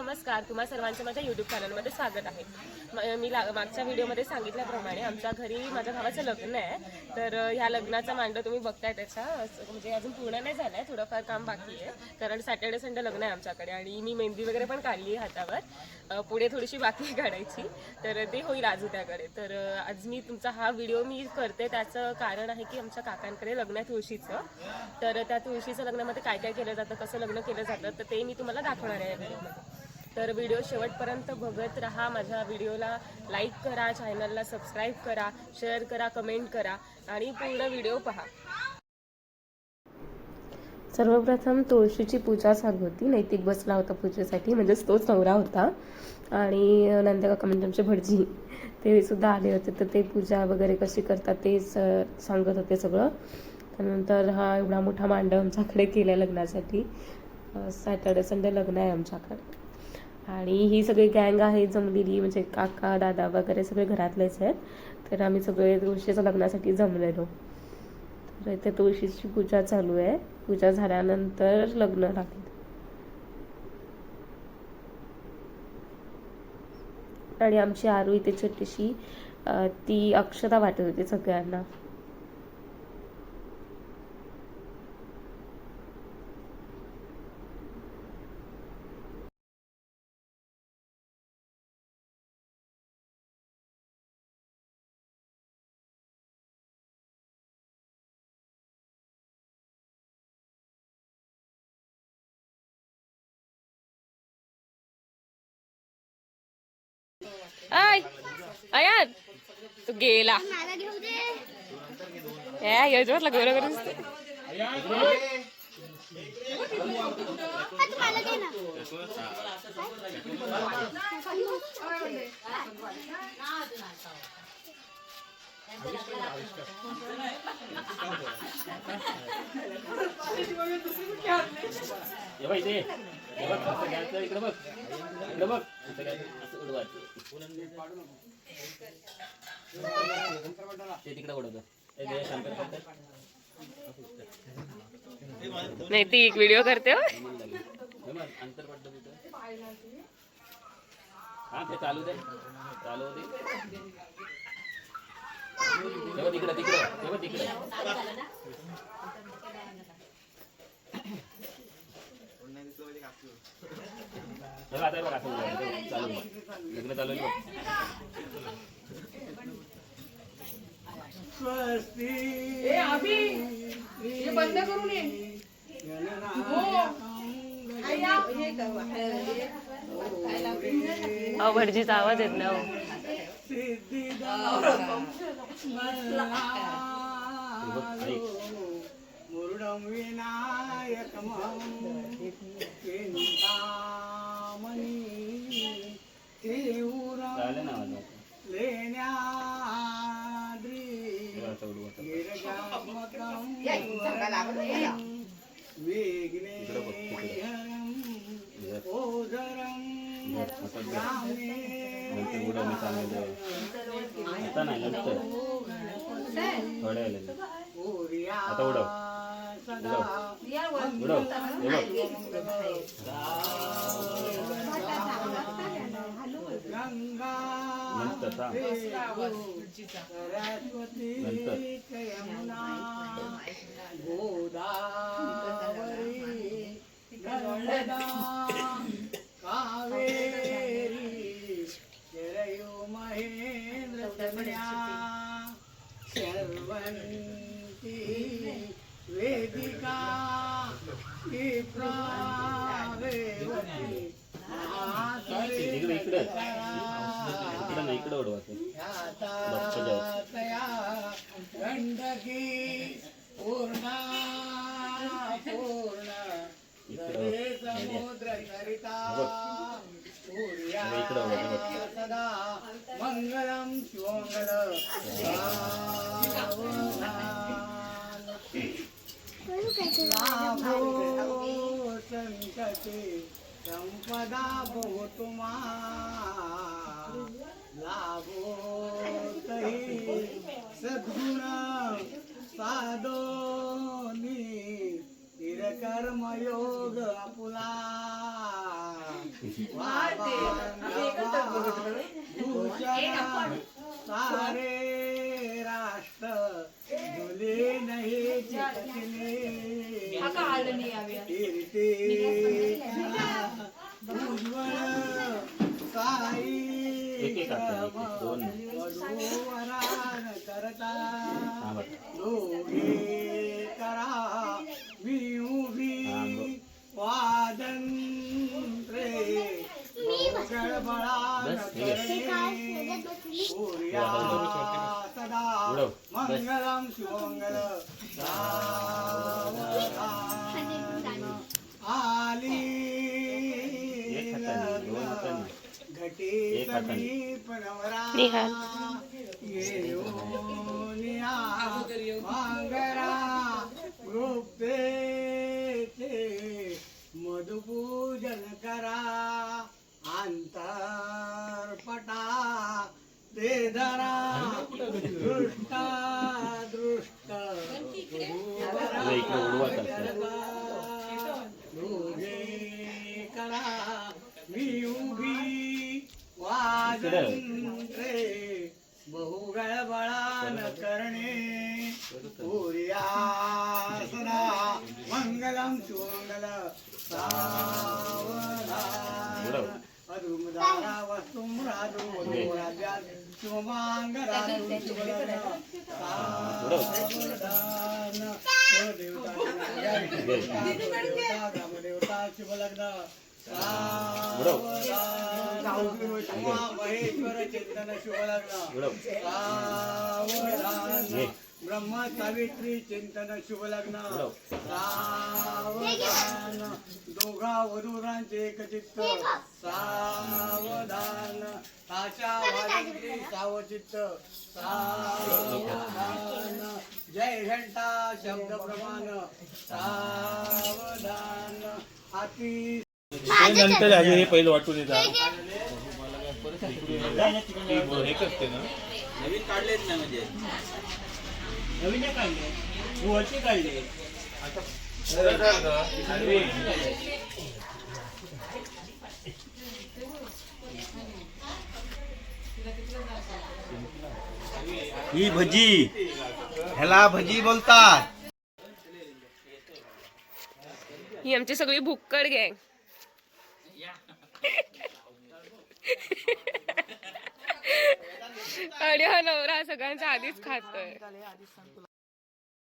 नमस्कार. तुम्हा सर्वांचं माझ्या यूट्यूब चॅनलमध्ये स्वागत आहे. मी ला- मागच्या व्हिडिओमध्ये सांगितल्याप्रमाणे आमच्या घरी माझ्या भावाचं लग्न आहे. तर ह्या लग्नाचा मांडव तुम्ही बघताय त्याचा. असं म्हणजे अजून पूर्ण नाही झालं आहे थोडंफार काम बाकी आहे. कारण सॅटर्डे संडे लग्न आहे आमच्याकडे आणि मी मेहंदी वगैरे पण काढली आहे हातावर. पुढे थोडीशी बाकी काढायची. तर ते होईल आज उद्याकडे. तर आज मी तुमचा हा व्हिडिओ मी करते. त्याचं कारण आहे की आमच्या काकांकडे लग्न आहे तुळशीचं. तर त्या तुळशीचं लग्नामध्ये काय काय केलं जातं कसं लग्न केलं जातं तर ते मी तुम्हाला दाखवणार आहे या व्हिडिओमध्ये तर व्हिडिओ शेवटपर्यंत बघत राहा. माझ्या व्हिडिओला लाईक करा चॅनलला सबस्क्राईब करा शेअर करा कमेंट करा आणि पूर्ण व्हिडिओ पहा. सर्वप्रथम तुळशीची पूजा चालू होती. नैतिक बसला होता पूजेसाठी. म्हणजेच तोच नवरा होता. आणि नंतर कमेंटमचे म्हणजे भटजी ते सुद्धा आले होते. तर ते पूजा वगैरे कशी करतात ते सांगत होते सगळं. त्यानंतर हा एवढा मोठा मांडव आमच्याकडे केला लग्नासाठी. सॅटर्डे संडे लग्न आहे आमच्याकडे. आणि ही सगळी गँग आहे जमलेली म्हणजे काका दादा वगैरे सगळे घरातलेच आहेत. तर आम्ही सगळे तुळशीच्या लग्नासाठी जमलेलो. तर इथे तुळशीची पूजा चालू आहे. पूजा झाल्यानंतर लग्न लागेल. आणि आमची आरू इथे छोटीशी ती अक्षता वाटत होती सगळ्यांना. आय अयान तू गेला मला घेऊ दे करून दे बघ असं इकडे बघ इकडे बघ असं उडवायचं ते तिकडे उडवतं नाही ती एक व्हिडिओ करते अंतर हा ते चालू दे. चालू दे. हे तिकडे तिकडं तिकडं हे तिकडं हे बघ, आता हे बघ, असं उडवायचं. हे. अहो भटजीचा आवाज येत ना हे. बघ, ऐक. मुरुडं विनायकमं चिंतामणी तीव्रं. लेण्याद्री. गिरजात्मकं इकडं बघ, तिकडं. बघ, ओझरं बघ, असं बघ. नंतर उडव मी सांगितलं आता नाही नंतर थोड्या वेळाने. आता उडव गोदावरी क्षिप्रावेवती इकडे इकडे इकडे नाही इकडे उडवायचं तया गंडकी पूर्णा संकटे संपदा बहुतुमा लाभो तही सद्गुण साधोनी कर्मयोग आपुला भूषण सारे राष्ट्र झुले नाही चिकटले दोन करता. दोघे करा मी उभी वादन रे गडबडा सदा. मंगलम शिवमंगल आली. घटी निहाल. मधुपूजन करा अंतरपटा ते धरा दृष्ट दृष्ट वाजन रे बहुगळबळान करणे सूर्यासना मंगलम सुमंगल सावधान अधुमदारा वस्तुम राजू वधू राज्यात शुभांग राजू शुभलग्न सावधान देवता ग्रामदेवता शुभलग्न सावधान ये. ब्रह्म सावित्री चिंतन शुभ लग्न. सावधान. दोघा वधूरांचे एकचित्त. सावधान. ताशा वाजंत्री सावचित्त. सावधान. जय घंटा शब्द प्रमाण. सावधान. हाती नंतर आहे हे पहिलं वाटून येतात हे करते ना. नवीन काढलेच नाही म्हणजे. नवीन काढले. वरती काढले. ही भजी. ह्याला भजी बोलतात. ही आमची सगळी भुक्कड गँग. आणि हा नवरा सगळ्यांचा आधीच खातोय.